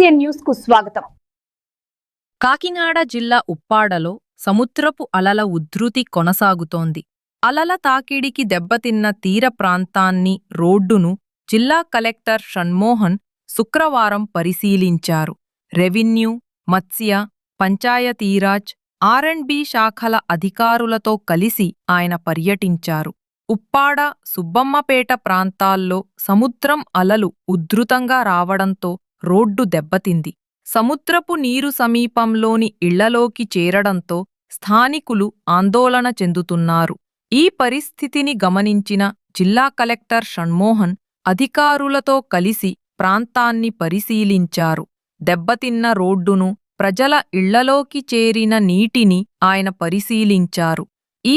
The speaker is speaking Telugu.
న్యూస్కు స్వాగతం. కాకినాడ జిల్లా ఉప్పాడలో సముద్రపు అలల ఉధృతి కొనసాగుతోంది. అలల తాకిడికి దెబ్బతిన్న తీర ప్రాంతాన్ని రోడ్డును జిల్లా కలెక్టర్ షణ్మోహన్ శుక్రవారం పరిశీలించారు. రెవెన్యూ మత్స్య పంచాయతీరాజ్ ఆర్ఎండ్బి శాఖల అధికారులతో కలిసి ఆయన పర్యటించారు. ఉప్పాడ సుబ్బమ్మపేట ప్రాంతాల్లో సముద్రం అలలు ఉధృతంగా రావడంతో రోడ్డు దెబ్బతింది. సముద్రపు నీరు సమీపంలోని ఇళ్ళలోకి చేరడంతో స్థానికులు ఆందోళన చెందుతున్నారు. ఈ పరిస్థితిని గమనించిన జిల్లా కలెక్టర్ షణ్మోహన్ అధికారులతో కలిసి ప్రాంతాన్ని పరిశీలించారు. దెబ్బతిన్న రోడ్డును ప్రజల ఇళ్ళలోకి చేరిన నీటిని ఆయన పరిశీలించారు. ఈ